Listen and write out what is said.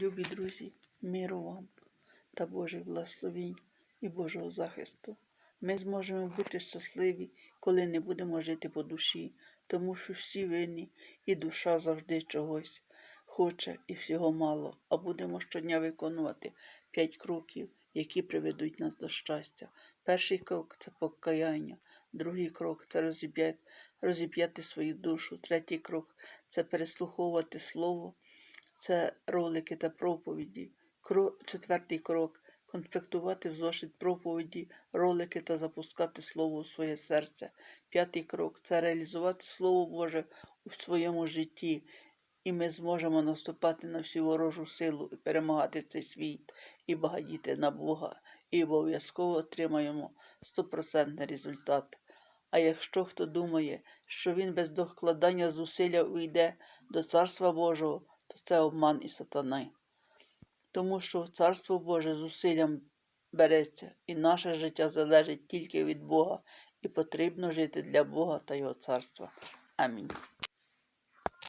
Любі друзі, миру вам та Божих благословінь і Божого захисту. Ми зможемо бути щасливі, коли не будемо жити по душі, тому що всі винні, і душа завжди чогось хоче і всього мало, а будемо щодня виконувати п'ять кроків, які приведуть нас до щастя. Перший крок це покаяння, другий крок це розіб'яти, розіб'яти свою душу, третій крок це переслуховувати слово це ролики та проповіді. Четвертий крок конфектувати в зошит проповіді, ролики та запускати слово у своє серце. П'ятий крок це реалізувати Слово Боже у своєму житті, і ми зможемо наступати на всю ворожу силу і перемагати цей світ, і багатіти на Бога, і обов'язково отримаємо стопроцентний результат. А якщо хто думає, що він без докладання зусилля увійде до Царства Божого, це обман і сатани. Тому що Царство Боже зусиллям береться, і наше життя залежить тільки від Бога, і потрібно жити для Бога та Його царства. Амінь.